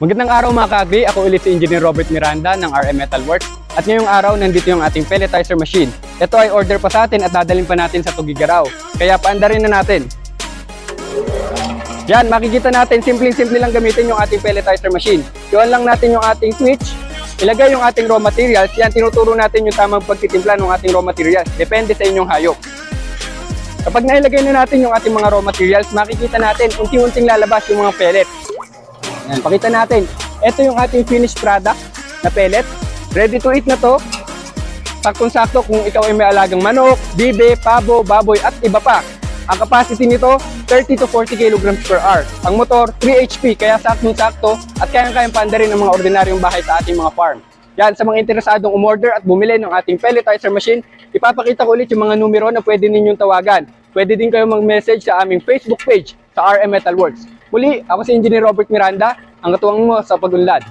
Magandang araw mga kagbi, ako ulit si Engineer Robert Miranda ng RM Metal Works. At ngayong araw, nandito yung ating pelletizer machine. Ito ay order pa sa atin at dadalhin pa natin sa Tugigaraw. Kaya paandarin na natin. Yan, makikita natin, simpleng-simple lang gamitin yung ating pelletizer machine. Iwan lang natin yung ating switch, ilagay yung ating raw materials, yan tinuturo natin yung tamang pagtitimpla ng ating raw materials. Depende sa inyong hayop. Kapag nailagay na natin yung ating mga raw materials, makikita natin unti-unting lalabas yung mga pellets. Yan, pakita natin. Ito yung ating finished product na pellet. Ready to eat na to. Saktong-sakto kung ikaw ay may alagang manok, bibe, pabo, baboy at iba pa. Ang capacity nito, 30 to 40 kilograms per hour. Ang motor, 3 HP, kaya saktong-sakto at kayang-kayang pandarin ng mga ordinaryong bahay sa ating mga farm. Yan, sa mga interesadong umorder at bumili ng ating pelletizer machine, ipapakita ko ulit yung mga numero na pwede ninyong tawagan. Pwede din kayo mag-message sa aming Facebook page sa RM Metalworks. Muli, ako si Engineer Robert Miranda, ang katuwang mo sa pagunlad.